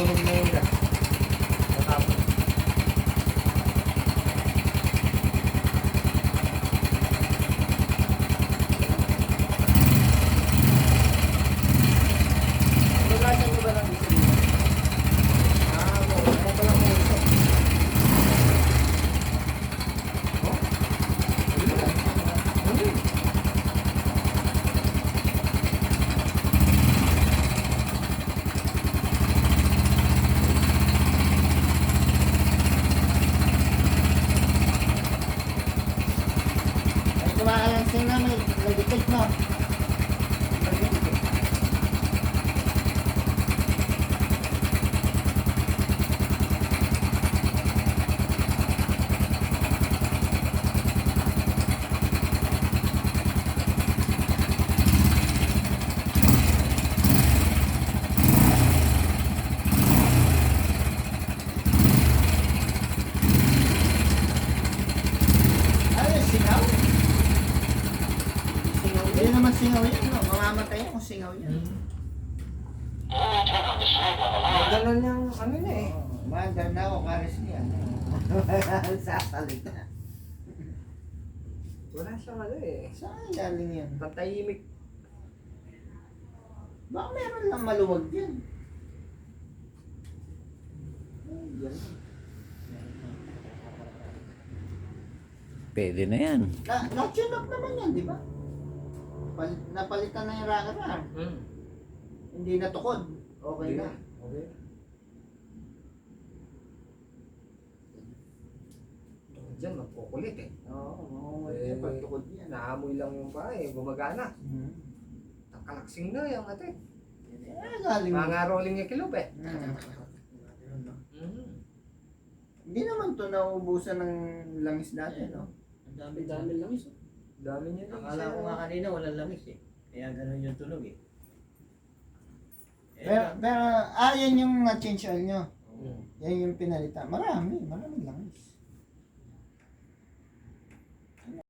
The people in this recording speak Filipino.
tunog na yun ka. Matapos. Nagasan mo ba ng gasolina? Ah, mo. Ano pala mo ito? Oh? Ano yan? Ano yun? Ay, kumakalansing na may nagdikit mo. Ay, singaw. Hindi naman singaw yan, no? Mamamatay yan kung singaw yan. Ganun yung ano niya eh. Maganda ako, karis niya. Sasalita. Wala siyang ano eh. Saan galing yan? Patahimik. Baka meron lang maluwag yan. Ay, yan. Pwede na yan. Na, up naman yan, di ba? Pal napalitan na yung rocker arm. Hmm. Hindi na tukod. Okay na. Okay. Tungkol dyan, magkukulit eh. Oo, oo. Eh, Eh, pag tukod yan. Naamoy lang yung pa eh, gumagana. Hmm. Nakalaksing na yung ate. Eh, galing. Mga rolling yung kilop eh. Hmm. Mm. Hindi naman to nauubusan ng langis dati, no? Ang dami-dami lang isa. Dami niya lang Akala ko nga kanina walang langis eh. Kaya ganun yung tunog eh. Eh, Pero, pero, ah, yan yung na-change oil nyo. Oo. Yan yung pinalitan. Marami, marami langis.